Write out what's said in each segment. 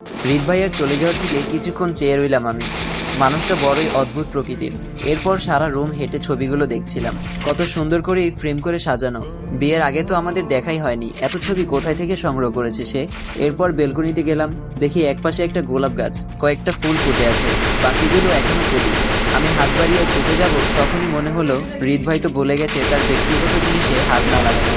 হৃদ ভাইয়ের চলে যাওয়ার দিকে কিছুক্ষণ চেয়ে রইলাম আমি। মানুষটা বড়ই অদ্ভুত প্রকৃতির। এরপর সারা রুম হেঁটে ছবিগুলো দেখছিলাম। কত সুন্দর করে এই ফ্রেম করে সাজানো। বিয়ের আগে তো আমাদের দেখাই হয়নি। এত ছবি কোথায় থেকে সংগ্রহ করেছে সে? এরপর বেলকনিতে গেলাম। দেখি একপাশে একটা গোলাপ গাছ। কয়েকটা ফুল ফুটে আছে। বাকিগুলো এখনও ফুলি আমি হাত বাড়িয়ে ছুটে যাব, তখনই মনে হলো হৃদ ভাই তো বলে গেছে তার ব্যক্তিগত জিনিসে হাত না। লাগানো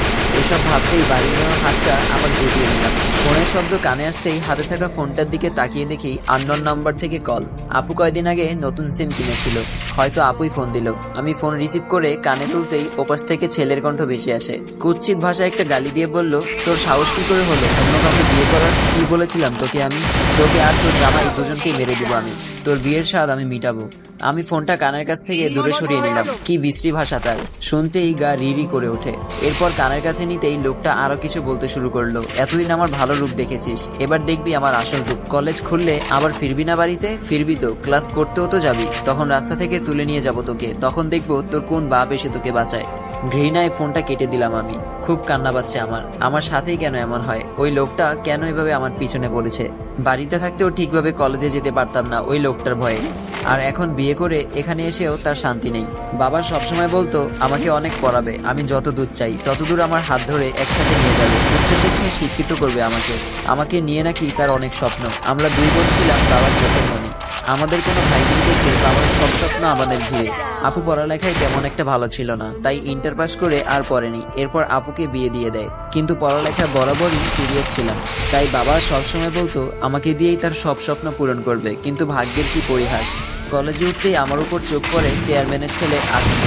এসব ভাবতেই বাড়ি নেওয়া হাতটা আবার গুটিয়ে নিলাম। ফোনের শব্দ কানে আসতেই হাতে থাকা ফোনটার দিকে তাকিয়ে দেখি আননোন নাম্বার থেকে কল। আপু কয়দিন আগে নতুন সিম কিনেছিল, হয়তো আপুই ফোন দিল। আমি ফোন রিসিভ করে কানে তুলতেই ওপাশ থেকে ছেলের কণ্ঠ ভেসে আসে। কুৎসিত ভাষায় একটা গালি দিয়ে বলল, তোর সাহস কি করে হলো? অন্য কাউকে বিয়ে করার কি বলেছিলাম তোকে আমি? তোকে আর তোর জামাই দুজনকেই মেরে দিব আমি। তোর বিয়ের স্বাদ আমি মিটাবো। আমি ফোনটা কানের কাছ থেকে দূরে সরিয়ে নিলাম। কি বিশ্রী ভাষা তার। শুনতেই গা রিরি করে ওঠে। এরপর কানের কাছে নিতেই লোকটা আরও কিছু বলতে শুরু করল। এতদিন আমার ভালো রূপ দেখেছিস। এবার দেখবি আমার আসল রূপ। কলেজ খুললে আবার ফিরবি না বাড়িতে? ফিরবি তো। ক্লাস করতেও তো যাবি। তখন রাস্তা থেকে তুলে নিয়ে যাব তোকে। তখন দেখব তোর কোন বাপ এসে তোকে বাঁচায়। ঘৃণায় ফোনটা কেটে দিলাম আমি। খুব কান্না পাচ্ছে আমার। আমার সাথেই কেন এমন হয়? ওই লোকটা কেন এভাবে আমার পিছনে পড়েছে? বাড়িতে থাকতেও ঠিকভাবে কলেজে যেতে পারতাম না ওই লোকটার ভয়ে। আর এখন বিয়ে করে এখানে এসেও তার শান্তি নেই। বাবা সবসময় বলতো, আমাকে অনেক পড়াবে। আমি যত দূর চাই, তত দূর আমার হাত ধরে একসাথে নিয়ে যাবে। উচ্চশিক্ষায় শিক্ষিত করবে আমাকে। আমাকে নিয়ে নাকি তার অনেক স্বপ্ন। আমরা দুই বোন ছিলাম, বাবার চোখের মনি আমাদের কোনো ভাই বোন দেখে বাবার সব স্বপ্ন আমাদের ঘিরে। আপু পড়ালেখায় তেমন একটা ভালো ছিল না, তাই ইন্টার পাস করে আর পড়েনি। এরপর আপুকে বিয়ে দিয়ে দেয়। কিন্তু পড়ালেখা বরাবরই সিরিয়াস ছিলাম। তাই বাবা সবসময় বলতো, আমাকে দিয়েই তার সব স্বপ্ন পূরণ করবে, কিন্তু ভাগ্যের কি পরিহাস? কলেজে উঠতেই আমার উপর চোখ পড়ে চেয়ারম্যানের ছেলে আসিফ।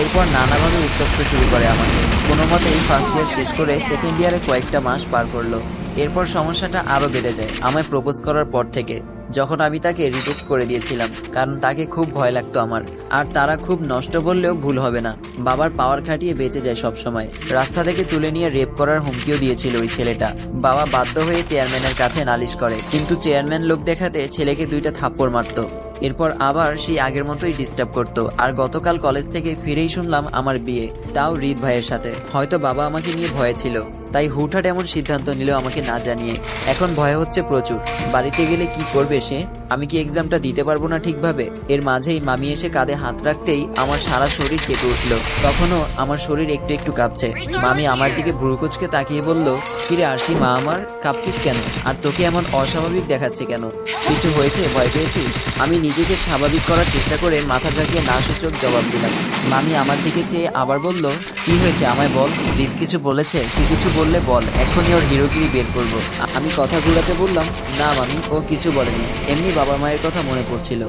এরপর নানাভাবে উত্তপ্ত শুরু করে আমাকে। কোনো মতেই ফার্স্ট ইয়ার শেষ করে সেকেন্ড ইয়ারে কয়েকটা মাস পার করল। এরপর সমস্যাটা আরও বেড়ে যায়, আমায় প্রপোজ করার পর থেকে। যখন আমি তাকে রিজেক্ট করে দিয়েছিলাম, কারণ তাকে খুব ভয় লাগতো আমার। আর তারা খুব নষ্ট বললেও ভুল হবে না। বাবার পাওয়ার খাটিয়ে বেঁচে যায় সব সময় রাস্তা থেকে তুলে নিয়ে রেপ করার হুমকিও দিয়েছিল ওই ছেলেটা। বাবা বাধ্য হয়ে চেয়ারম্যানের কাছে নালিশ করে। কিন্তু চেয়ারম্যান লোক দেখাতে ছেলেকে দুইটা থাপ্পড় মারতো। এরপর আবার সেই আগের মতোই ডিস্টার্ব করতো। আর গতকাল কলেজ থেকে ফিরেই শুনলাম আমার বিয়ে, তাও রিদ ভাইয়ের সাথে। হয়তো বাবা আমাকে নিয়ে ভয়ে ছিল, তাই হুটহাট এমন সিদ্ধান্ত নিল আমাকে না জানিয়ে। এখন ভয় হচ্ছে প্রচুর। বাড়িতে গেলে কি করবে সে? আমি কি এক্সামটা দিতে পারব না ঠিকভাবে? এর মাঝেই মামি এসে কাঁধে হাত রাখতেই আমার সারা শরীর কেঁপে উঠল। তখনও আমার শরীর একটু একটু কাঁপছে। মামি আমার দিকে ভ্রুকুচকে তাকিয়ে বলল, কিরে আসি মা আমার, কাঁপছিস কেন? আর তোকে এমন অস্বাভাবিক দেখাচ্ছে কেন? কিছু হয়েছে? ভয় পেয়েছিস? আমি নিজেকে স্বাভাবিক করার চেষ্টা করে মাথা ঝাঁকিয়ে না সূচক জবাব দিলাম। মামি আমার দিকে চেয়ে আবার বলল, কি হয়েছে? আমায় বল। রিত কিছু বলেছে? তুই কিছু বললে বল। এখনই ওর হিরোগিরি বের করব। আমি কথা ঘুরাতে বললাম, না মামি, ও কিছু বলেনি। এমনি বাবা মায়ের কথা মনে পড়ছিল।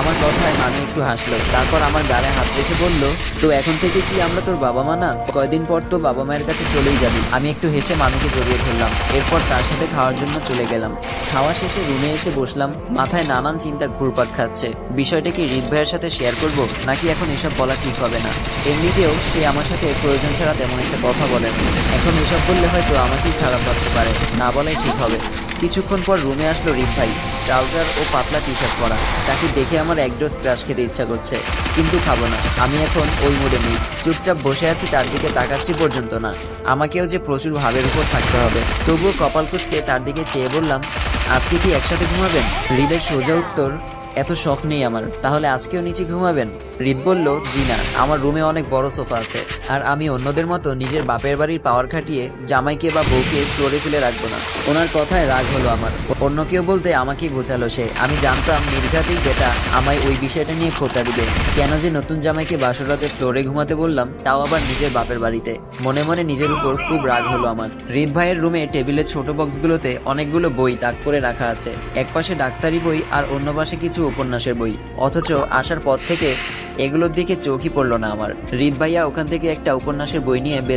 আমার কথায় মামি একটু হাসলো। তারপর আমার গালে হাত রেখে বলল, তো এখন থেকে কি আমরা তোর বাবা মা না? কয়দিন পর তো বাবা মায়ের কাছে চলেই যাবি। আমি একটু হেসে মামিকে জড়িয়ে ধরলাম। এরপর তার সাথে খাওয়ার জন্য চলে গেলাম। খাওয়া শেষে রুমে এসে বসলাম, মাথায় নানান চিন্তা ঘুরপাক খাচ্ছে। বিষয়টা কি হৃদ ভাইয়ের সাথে শেয়ার করব, নাকি এখন এসব বলা ঠিক হবে না? এমনিতেও সে আমার সাথে প্রয়োজন ছাড়া তেমন একটা কথা বলে না। এখন এসব বললে হয়তো আমাকেই খারাপ ভাবতে পারে। না বলাই ঠিক হবে। কিছুক্ষণ পর রুমে আসলো রিদ ভাই। ট্রাউজার ও পাতলা টি শার্ট পরা। তাকে দেখে আমার এক ডোজ ক্রাশ খেতে ইচ্ছা করছে, কিন্তু খাব না। আমি এখন ওই মুডে নেই। চুপচাপ বসে আছি, তার দিকে তাকাচ্ছি পর্যন্ত না। আমাকেও যে প্রচুর ভাবের উপর থাকতে হবে। তবুও কপাল কুচকে তার দিকে চেয়ে বললাম, আজকে কি একসাথে ঘুমাবেন? হৃদয় সোজা উত্তর, এত শখ নেই আমার। তাহলে আজকেও নিচে ঘুমাবেন? হৃদ বলল, জি না, আমার রুমে অনেক বড় সোফা আছে, আর আমি অন্যদের মতো নিজের বাপের বাড়ির পাওয়ার খাটিয়ে জামাইকে বা বউকে ফ্লোরে ফেলে রাখব না। ওনার কথায় রাগ হলো আমার। অন্য কেউ বলতে আমাকেই বোঝালো সে। আমি জানতাম নির্ঘাতেই বেটা আমায় ওই বিষয়টা নিয়ে খোঁচা দিবে। কেন যে নতুন জামাইকে বাসরাতে ফ্লোরে ঘুমাতে বললাম, তাও আবার নিজের বাপের বাড়িতে। মনে মনে নিজের উপর খুব রাগ হলো আমার। হৃদ ভাইয়ের রুমে টেবিলের ছোট বক্সগুলোতে অনেকগুলো বই তাক করে রাখা আছে। এক পাশে ডাক্তারি বই আর অন্য পাশে কিছু উপন্যাসের বই। অথচ আসার পর থেকে এগুলোর দিকে চোখই পড়ল না আমার। হৃদ ভাইয়া ওখান থেকে একটা উপন্যাসের বই নিয়ে